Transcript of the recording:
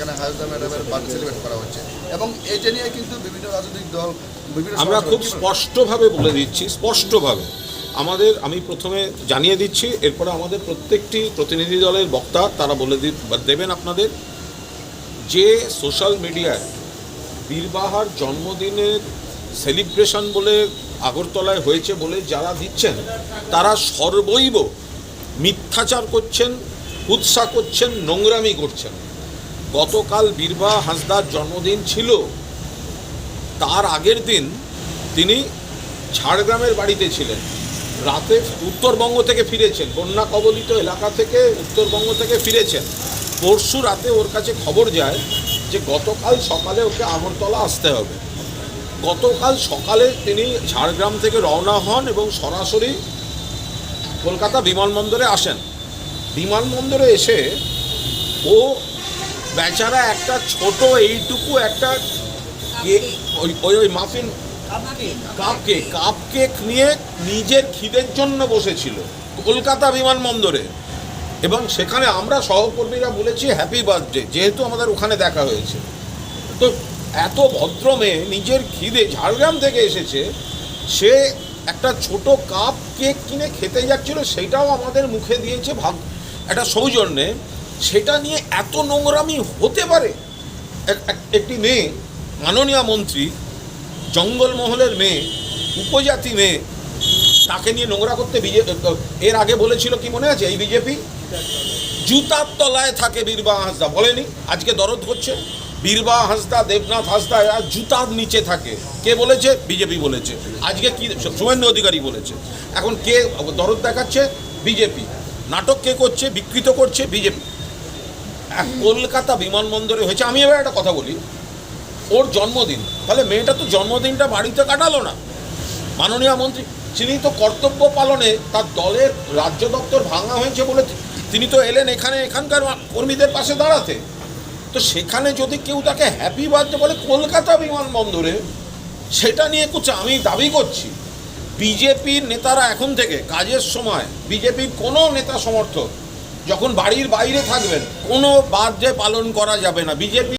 এখানে হায়দা ম্যাডামের birthday celebrate করা হচ্ছে। এবং এটা নিয়ে কিন্তু বিভিন্ন রাজনৈতিক দল বিভিন্ন আমরা খুব স্পষ্টভাবে বলে দিচ্ছি স্পষ্টভাবে। আমাদের আমি প্রথমে জানিয়ে দিচ্ছি এরপরে আমাদের প্রত্যেকটি প্রতিনিধি দলের বক্তা তারা বলে দেবেন আপনাদের যে সোশ্যাল মিডিয়ায় বীরবাহার জন্মদিনের সেলিব্রেশন বলে আগরতলায় হয়েছে বলে যারা দিচ্ছেন তারা সর্বৈব মিথ্যাচার করছেন উৎসাহ করছেন নোংরামি করছেন। গতকাল বীরবাহ হাঁসদার জন্মদিন ছিল। তার আগের দিন তিনি ঝাড়গ্রামের বাড়িতে ছিলেন। রাতে উত্তরবঙ্গ থেকে ফিরেছেন। বন্যা কবলিত এলাকা থেকে উত্তরবঙ্গ থেকে ফিরেছেন। পরশু রাতে ওর কাছে খবর যায় যে গতকাল সকালে ওকে আগরতলা আসতে হবে। গতকাল সকালে তিনি ঝাড়গ্রাম থেকে রওনা হন এবং সরাসরি কলকাতা বিমানবন্দরে আসেন। বিমানবন্দরে এসে ও বেচারা একটা ছোট এইটুকু একটা কেক ওই ওই ওই muffin cup cake cup cake নিয়ে নিজের খিদের জন্য বসেছিল কলকাতা বিমানবন্দরে। এবং সেখানে আমরা সহকর্মীরা বলেছি হ্যাপি বার্থডে যেহেতু আমাদের ওখানে দেখা হয়েছে। তো এত ভদ্র মেয়ে নিজের খিদে ঝাড়গ্রাম থেকে এসেছে, সে একটা ছোট কাপ কেক কিনে খেতে যাচ্ছিল, সেটাও আমাদের মুখে দিয়েছে ভাব একটা সৌজন্যে। সেটা নিয়ে এত নোংরামি হতে পারে? এক- এক- একটি মেয়ে, মাননীয় মন্ত্রী, জঙ্গলমহলের মেয়ে, উপজাতি মেয়ে, তাকে নিয়ে নোংরা করতে এর আগে বলেছিল কি মনে আছে এই বিজেপি? জুতার তলায় থাকে বীরবা হাঁসদা, বলেনি? আজকে দরদ হচ্ছে। বীরবা হাঁসদা, দেবনাথ হাঁসদা, এরা জুতার নিচে থাকে। কে বলেছে? বিজেপি বলেছে। আজকে কি শুভেন্দু অধিকারী বলেছে। এখন কে দরদ দেখাচ্ছে? বিজেপি। নাটক কে করছে? বিকৃত করছে বিজেপি। কলকাতা বিমানবন্দরে হয়েছে। আমি এবার একটা কথা বলি। ওর জন্মদিন। তাহলে মেয়েটা তো জন্মদিনটা বাড়িতে কাটালো না। মাননীয় মন্ত্রী, তিনি তো কর্তব্য পালনে তার দলের রাজ্য দপ্তর ভাঙা হয়েছে বলে তিনি তো এলেন এখানে, এখানকার কর্মীদের পাশে দাঁড়াতে। তো সেখানে যদি কেউ তাকে হ্যাপি বার্থডে বলে কলকাতা বিমানবন্দরে, সেটা নিয়ে কুচ্ছে আমি দাবি করছি। বিজেপির নেতারা এখন থেকে কাজের সময়, বিজেপির কোনো নেতা সমর্থক যখন বাড়ির বাইরে থাকবেন কোনো বার্থডে পালন করা যাবে না। বিজেপি